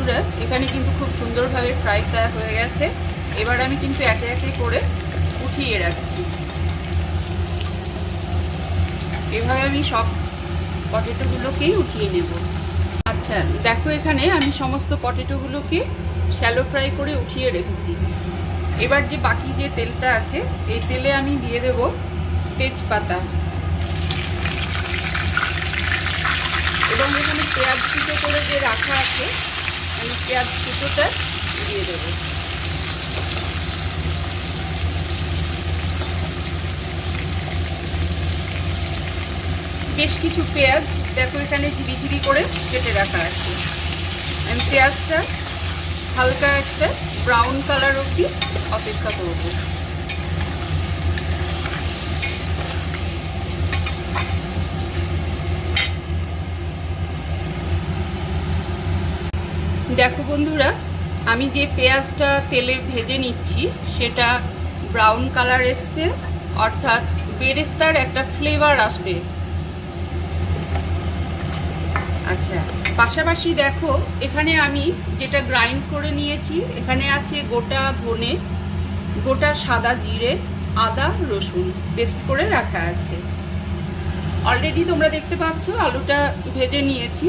বন্ধুরা এখানে কিন্তু খুব সুন্দরভাবে ফ্রাই ফ্রাইটা হয়ে গেছে। এবার আমি কিন্তু একে একে করে উঠিয়ে রাখছি। এভাবে আমি সব পটেটোগুলোকেই উঠিয়ে নেব। আচ্ছা দেখো এখানে আমি সমস্ত পটেটোগুলোকে শ্যালো ফ্রাই করে উঠিয়ে রেখেছি। এবার যে বাকি যে তেলটা আছে, এই তেলে আমি দিয়ে দেব তেজপাতা। এবং এখানে পেঁয়াজ করে যে রাখা আছে আমি পেঁয়াজ কুচোটা দিয়ে দেবো। বেশ কিছু পেঁয়াজ দেখো এখানে ঝিরি ঝিরি করে কেটে রাখা আছে। আমি পেঁয়াজটা হালকা একটা ব্রাউন কালার অবধি অপেক্ষা করব। দেখো বন্ধুরা, আমি যে পেঁয়াজটা তেলে ভেজে নিচ্ছি, সেটা ব্রাউন কালার এসছে, অর্থাৎ বেরেস্তার একটা ফ্লেভার আসবে। আচ্ছা পাশাপাশি দেখো, এখানে আমি যেটা গ্রাইন্ড করে নিয়েছি, এখানে আছে গোটা ধনে, গোটা সাদা জিরে, আদা, রসুন পেস্ট করে রাখা আছে। অলরেডি তোমরা দেখতে পাচ্ছ, আলুটা ভেজে নিয়েছি।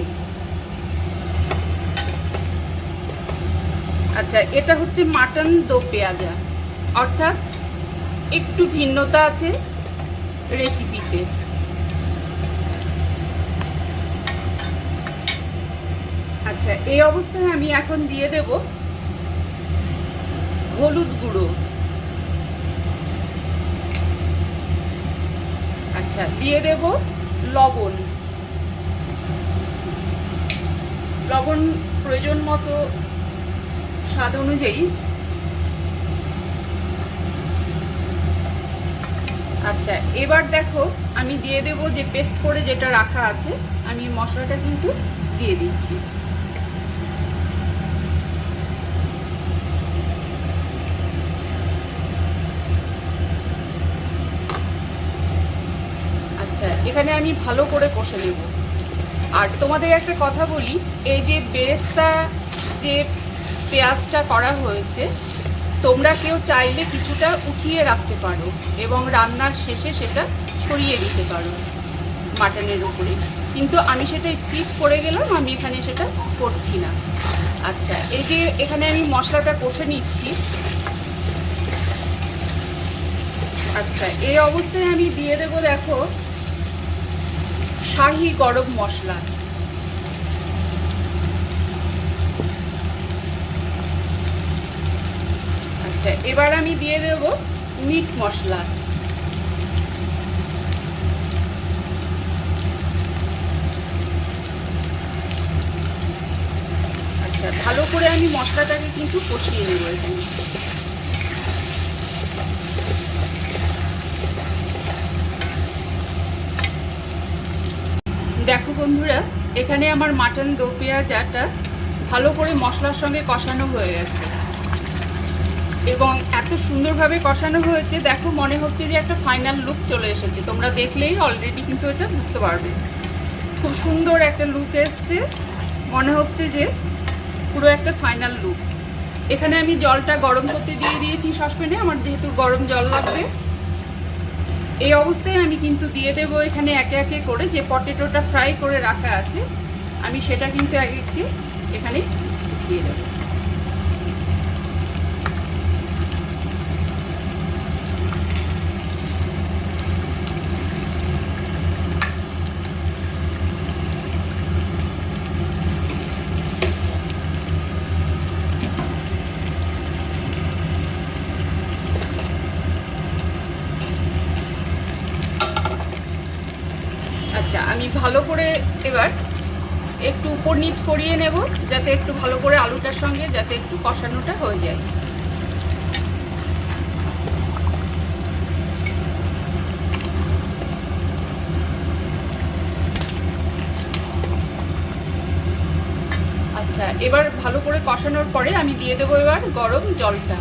আচ্ছা এটা হচ্ছে মাটন দো পেঁয়াজা। অর্থাৎ একটু ভিন্নতা আছে রেসিপিতে। আচ্ছা এই অবস্থায় আমি এখন দিয়ে দেব হলুদ গুঁড়ো। আচ্ছা দিয়ে দেব লবণ। লবণ প্রয়োজন মতো স্বাদ অনুযায়ী। আচ্ছা এবার দেখো, আমি দিয়ে দেব যে পেস্ট করে যেটা রাখা আছে, আমি মশলাটা কিন্তু দিয়ে দিচ্ছি। আচ্ছা এখানে আমি ভালো করে কষে নেব। আর তোমাদের একটা কথা বলি, এই যে বেরেস্তা যে পেঁয়াজটা করা হয়েছে, তোমরা কেউ চাইলে কিছুটা উঠিয়ে রাখতে পারো এবং রান্নার শেষে সেটা ছড়িয়ে দিতে পারো মাটনের উপরে। কিন্তু আমি সেটা স্কিপ করে গেলাম, আমি এখানে সেটা করছি না। আচ্ছা এই যে এখানে আমি মশলাটা কষে নিচ্ছি। আচ্ছা এই অবস্থায় আমি দিয়ে দেবো দেখো শাহি গরম মশলা। আচ্ছা এবার আমি দিয়ে দেব মিট মশলা। আচ্ছা ভালো করে আমি মশলাটাকে কিন্তু কষিয়ে নেব এখানে। দেখো বন্ধুরা, এখানে আমার মাটন দো পেঁয়াজাটা ভালো করে মশলার সঙ্গে কষানো হয়ে গেছে। সুন্দরভাবে কষানো হয়েছে, দেখো মনে হচ্ছে যে একটা ফাইনাল লুক চলে এসেছে। তোমরা দেখলেই অলরেডি কিন্তু এটা বুঝতে পারবে। খুব সুন্দর একটা লুক এসছে। মনে হচ্ছে যে পুরো একটা ফাইনাল লুক এখানে আমি জলটা গরম করতে দিয়ে দিয়েছি সসপ্যানে, আমার যেহেতু গরম জল লাগবে। এই অবস্থায় আমি কিন্তু দিয়ে দেবো এখানে একে একে করে যে পটেটোটা ফ্রাই করে রাখা আছে, আমি সেটা কিন্তু এক একে এখানে দিয়ে দেবো। আচ্ছা আমি ভালো করে এবার একটু উপর নিচ করিয়ে নেব, যাতে একটু ভালো করে আলুটার সঙ্গে যাতে একটু কষানোটা হয়ে যায়। আচ্ছা এবার ভালো করে কষানোর পরে আমি দিয়ে দেবো এবার গরম জলটা।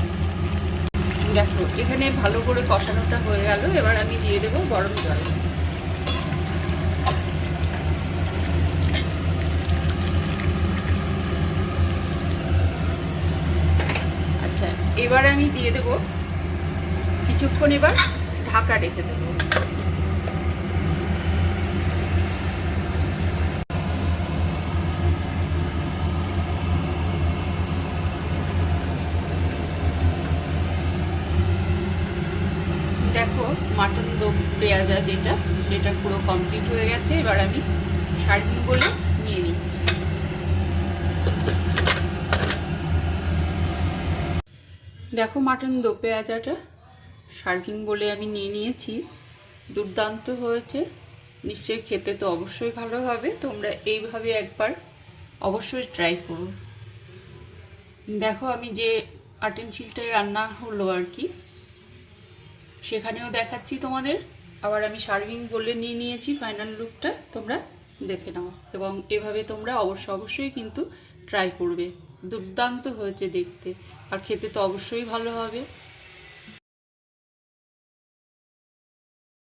দেখো, এখানে ভালো করে কষানোটা হয়ে গেল, এবার আমি দিয়ে দেবো গরম জল। এবার আমি দিয়ে দেবো কিছুক্ষণ এবার ঢাকা রেখে দেবো। দেখো মাটন দো পেঁয়াজা যেটা, সেটা পুরো কমপ্লিট হয়ে গেছে। এবার আমি সার্ভিং বলে নিয়ে নিচ্ছি দেখো মাটন দো পেঁয়াজাটা সার্ভিং বলে আমি নিয়ে নিয়েছি। দুর্দান্ত হয়েছে। নিশ্চয়ই খেতে তো অবশ্যই ভালো হবে। তোমরা এইভাবে একবার অবশ্যই ট্রাই করো। দেখো আমি যে আটেনশিলটায় রান্না হলো আর কি, সেখানেও দেখাচ্ছি তোমাদের। আবার আমি সার্ভিং বলে নিয়ে নিয়েছি ফাইনাল লুকটা তোমরা দেখে নাও। এবং এভাবে তোমরা অবশ্য অবশ্যই কিন্তু ট্রাই করবে। দুর্দান্ত হয়েছে দেখতে। আর খেতে তো অবশ্যই ভালো হবে।